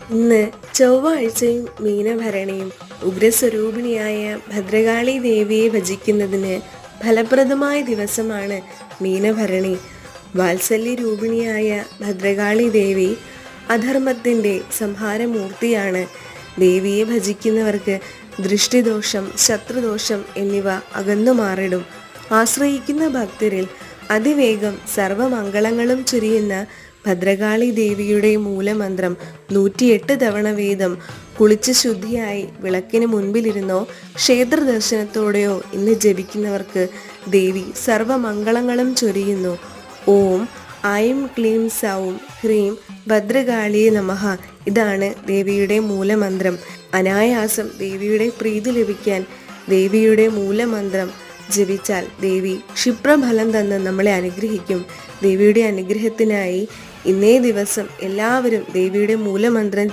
ഇന്ന് ചൊവ്വാഴ്ചയും മീനഭരണിയും ഉഗ്രസ്വരൂപിണിയായ ഭദ്രകാളി ദേവിയെ ഭജിക്കുന്നതിന് ഫലപ്രദമായ ദിവസമാണ് മീനഭരണി. വാത്സല്യ രൂപിണിയായ ഭദ്രകാളി ദേവി അധർമ്മത്തിന്റെ സംഹാരമൂർത്തിയാണ്. ദേവിയെ ഭജിക്കുന്നവർക്ക് ദൃഷ്ടിദോഷം ശത്രുദോഷം എന്നിവ അകന്നു മാറിടും. ആശ്രയിക്കുന്ന ഭക്തരിൽ അതിവേഗം സർവമംഗളങ്ങളും ചുരിയുന്ന ഭദ്രകാളി ദേവിയുടെ മൂലമന്ത്രം നൂറ്റിയെട്ട് തവണ വേദം കുളിച്ച് ശുദ്ധിയായി വിളക്കിന് മുൻപിലിരുന്നോ ക്ഷേത്ര ദർശനത്തോടെയോ ഇന്ന് ജപിക്കുന്നവർക്ക് ദേവി സർവമംഗളങ്ങളും ചൊരിയുന്നു. ഓം ഐം ക്ലീം സൗം ഹ്രീം ഭദ്രകാളിയെ നമഹ ഇതാണ് ദേവിയുടെ മൂലമന്ത്രം. അനായാസം ദേവിയുടെ പ്രീതി ലഭിക്കാൻ ദേവിയുടെ മൂലമന്ത്രം ജപിച്ചാൽ ദേവി ക്ഷിപ്രഫലം തന്ന് നമ്മളെ അനുഗ്രഹിക്കും. ദേവിയുടെ അനുഗ്രഹത്തിനായി ഇന്നേ ദിവസം എല്ലാവരും ദേവിയുടെ മൂലമന്ത്രം